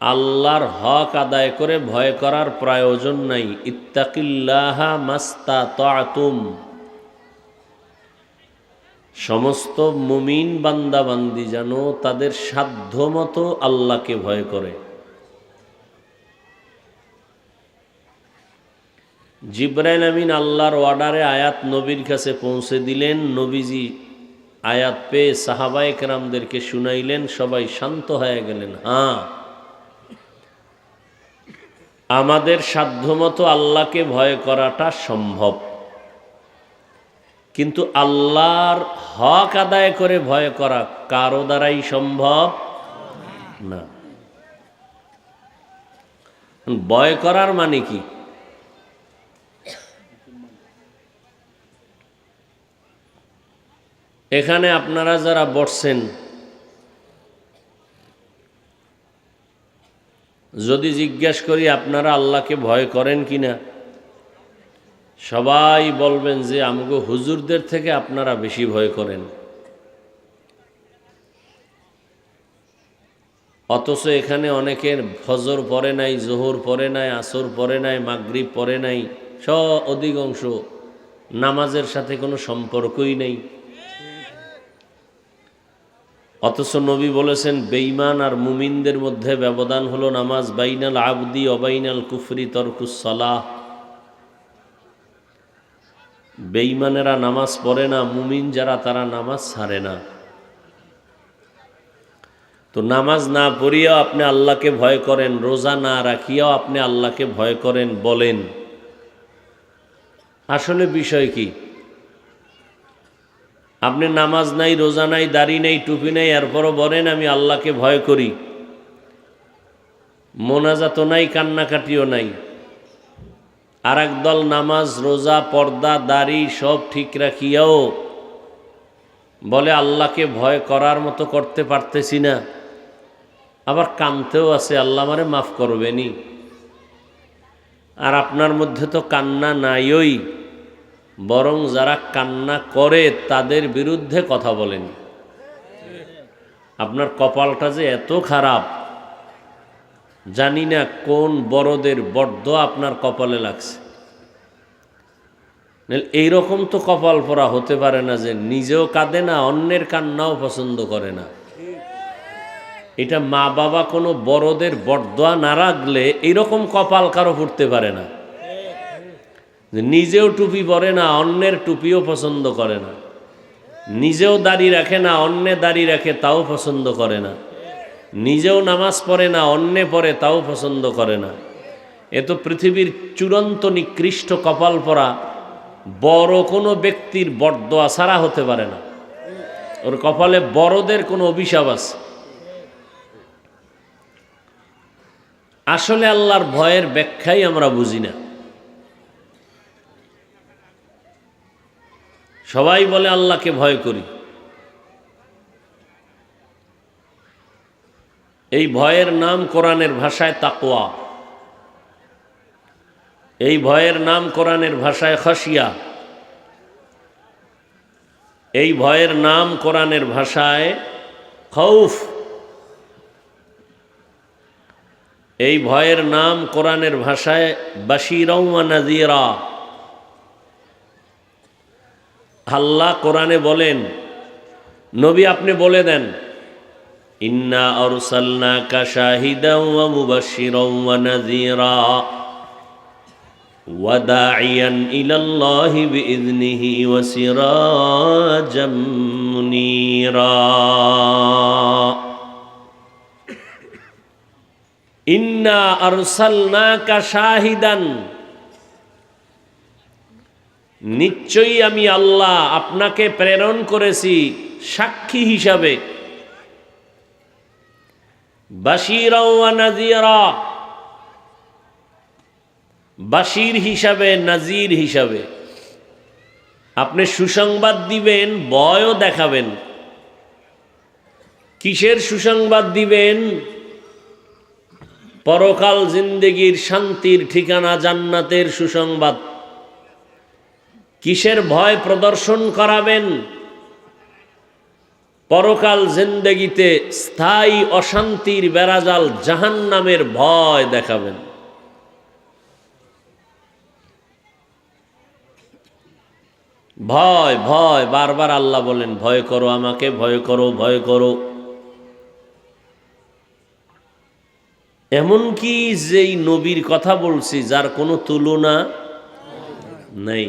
আল্লাহর হক আদায় করে ভয় করার প্রয়োজন নাই। ইত্তাকিল্লাহা মাস্তা তাতুম সমস্ত মুমিন বান্দাবান্দি যেন তাদের সাধ্য মতো আল্লাহকে ভয় করে। জিব্রাইল আমিন আল্লাহর অর্ডারে আয়াত নবীর কাছে পৌঁছে দিলেন। নবীজি আয়াত পেয়ে সাহাবায়ে কেরামদেরকে শুনাইলেন। সবাই শান্ত হয়ে গেলেন। হ্যাঁ আমাদের সাধ্যমতো আল্লাহকে ভয় করাটা সম্ভব। কিন্তু আল্লাহর হক আদায় করে ভয় করা কারও দ্বারাই সম্ভব না। ভয় করার মানে কি? এখানে আপনারা যারা বসছেন যদি জিজ্ঞেস করি, আপনারা আল্লাহকে ভয় করেন কি না সবাই বলবেন যে, আমগো হুজুরদের থেকে আপনারা বেশি ভয় করেন। অথচ এখানে অনেকের ফজর পরে নাই, জোহর পরে নাই, আসর পরে নাই, মাগরিব পরে নাই স অধিকাংশ নামাজের সাথে কোনো সম্পর্কই নেই। অথচ নবী বলেছেন বেইমান আর মুমিনদের মধ্যে ব্যবধান হলো নামাজ, বাইনাল আবদি অবাইনাল কুফরি তরকুসলাহ বেইমানেরা নামাজ পড়ে না, মুমিন যারা, তারা নামাজ ছাড়ে না। তো নামাজ না পড়িয়াও আপনি আল্লাহকে ভয় করেন, রোজা না রাখিয়াও আপনি আল্লাহকে ভয় করেন, বলেন। আসলে বিষয় কি? আপনি নামাজ নাই, রোজা নাই, দাড়ি নেই, টুপি নেই, এরপরও বলেন, আমি আল্লাহকে ভয় করি। মোনাজাত নাই, কান্নাকাটিও নাই। আর দল নামাজ, রোজা, পর্দা, দাড়ি সব ঠিক রাখিয়াও বলে, আল্লাহকে ভয় করার মতো করতে পারতেছি না। আবার কানতেও আছে, আল্লাহ মারে মাফ করবেনি আর আপনার মধ্যে তো কান্না নাইই বরং যারা কান্না করে তাদের বিরুদ্ধে কথা বলেন। আপনার কপালটা যে এত খারাপ, জানি না কোন বড়দের বড্ড আপনার কপালে লাগছে। এইরকম তো কপাল পরা হতে পারে না যে নিজেও কাঁদে না, অন্যের কান্নাও পছন্দ করে না। এটা মা বাবা কোনো বড়দের বরদোয়া না রাখলে এইরকম কপাল কারও ফুটতে পারে না। নিজেও টুপি পরে না, অন্যের টুপিও পছন্দ করে না। নিজেও দাড়ি রাখে না, অন্যে দাড়ি রাখে তাও পছন্দ করে না। নিজেও নামাজ পড়ে না, অন্যে পড়ে তাও পছন্দ করে না। এ তো পৃথিবীর চূড়ান্ত নিকৃষ্ট কপাল পরা বড় কোনো ব্যক্তির বরদোয়া ছাড়া হতে পারে না। ওর কপালে বড়দের কোনো অভিশাপ আছে। আসলে আল্লাহর ভয়ের ব্যাখ্যাই আমরা বুঝি না। সবাই বলে, আল্লাহকে ভয় করি। এই ভয়ের নাম কোরআনের ভাষায় তাকোয়া এই ভয়ের নাম কোরআনের ভাষায় খসিয়া এই ভয়ের নাম কোরআনের ভাষায় খৌফ। এই ভয়ের নাম কোরআনের ভাষায় বাসিরৌমা নাজিরা আল্লাহ কোরআনে বলেন, নবী আপনি বলে দেন, ইন্না আরসালনাকা শাহিদাও ওয়া মুবাশশিরাও ওয়া নাযীরা ওয়া ইন্না নিশ্চয়ই আমি আল্লাহ আপনাকে প্রেরণ করেছি সাক্ষী হিসাবে। বাসিরা বাসির হিসাবে নাজির হিসাবে। আপনি সুসংবাদ দিবেন বয়ও দেখাবেন। কিসের সুসংবাদ দিবেন? পরকাল জিন্দেগির শান্তির ঠিকানা জান্নাতের সুসংবাদ। কিসের ভয় প্রদর্শন করাবেন? পরকাল জিন্দেগিতে স্থায়ী অশান্তির বেড়াজাল জাহান্নামের ভয় দেখাবেন। ভয় ভয়, বারবার আল্লাহ বলেন, ভয় করো আমাকে, ভয় করো ভয় করো। এমনকি যেই নবীর কথা বলছি, যার কোনো তুলনা নেই।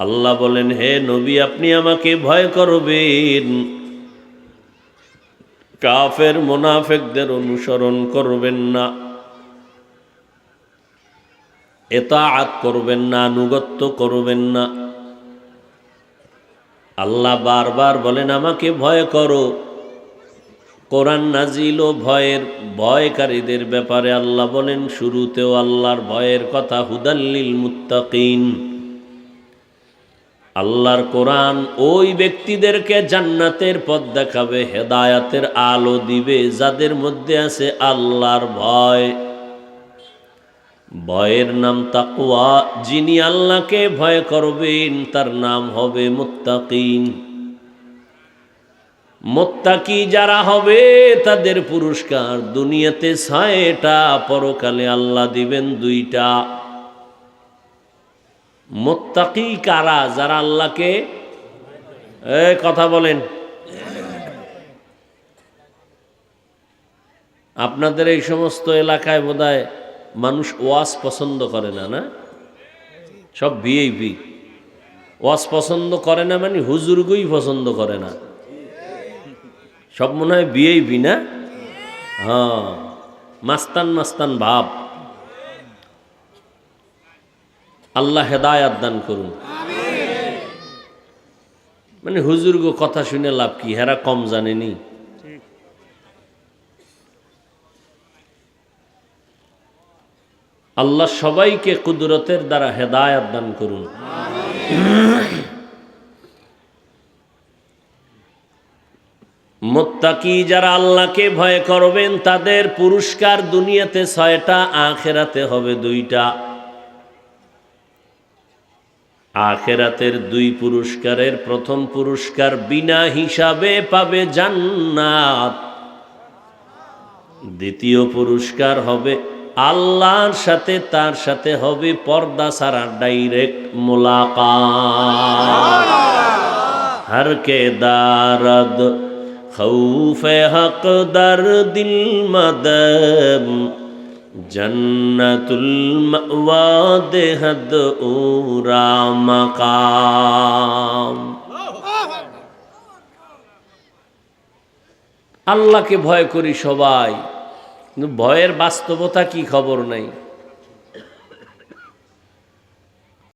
আল্লাহ বলেন, হে নবী, আপনি আমাকে ভয় করবেন। কাফের মোনাফেকদের অনুসরণ করবেন না। এতাআত করবেন না, আনুগত্য করবেন না। আল্লাহ বারবার বলেন, আমাকে ভয় করো। কোরআন নাজিল ও ভয়ের, ভয়কারীদের ব্যাপারে আল্লাহ বলেন, শুরুতেও আল্লাহর ভয়ের কথা হুদাল্লিল মুত্তাকিন। আল্লাহর কোরআন ওই ব্যক্তিদেরকে জান্নাতের পথ দেখাবে, হেদায়াতের আলো দিবে যাদের মধ্যে আছে আল্লাহর ভয়। ভয়ের নাম তাকুয়া যিনি আল্লাহকে ভয় করবেন তার নাম হবে মুত্তাকিন। মোত্তাকি যারা হবে তাদের পুরস্কার, দুনিয়াতে ছয়টা পরকালে আল্লাহ দিবেন দুইটা। মোত্তাকি কারা, যারা আল্লাহকে কথা বলেন। আপনাদের এই সমস্ত এলাকায় বোধহয় মানুষ ওয়াজ পছন্দ করে না না? সব ভিআইপি। ওয়াজ পছন্দ করে না মানে হুজুরগুই পছন্দ করে না। সব মনে হয় ভিআইপি না? হ্যাঁ মাস্তান মাস্তান ভাব। আল্লাহ হেদায়াত দান করুন। মানে হুজুর্গ কথা শুনে লাভ কি? হেরা কম জানেনি। আল্লাহ সবাইকে কুদরতের দ্বারা হেদায়াত দান করুন। মোত্তাকি যারা আল্লাহকে ভয় করবেন, তাদের পুরস্কার দুনিয়াতে ছয়টা, আখেরাতে হবে দুইটা। আখেরাতের দুই পুরস্কারের প্রথম পুরস্কার বিনা হিসাবে পাবে জান্নাত। দ্বিতীয় পুরস্কার হবে আল্লাহর সাথে, তার সাথে হবে পর্দা সারা ডাইরেক্ট মোলাকাত। হর কে দারদ খৌফ দিল জন্নতুল দেহদ ও মাকাম। আল্লাহকে ভয় করি সবাই কিন্তু ভয়ের বাস্তবতা কি খবর নাই।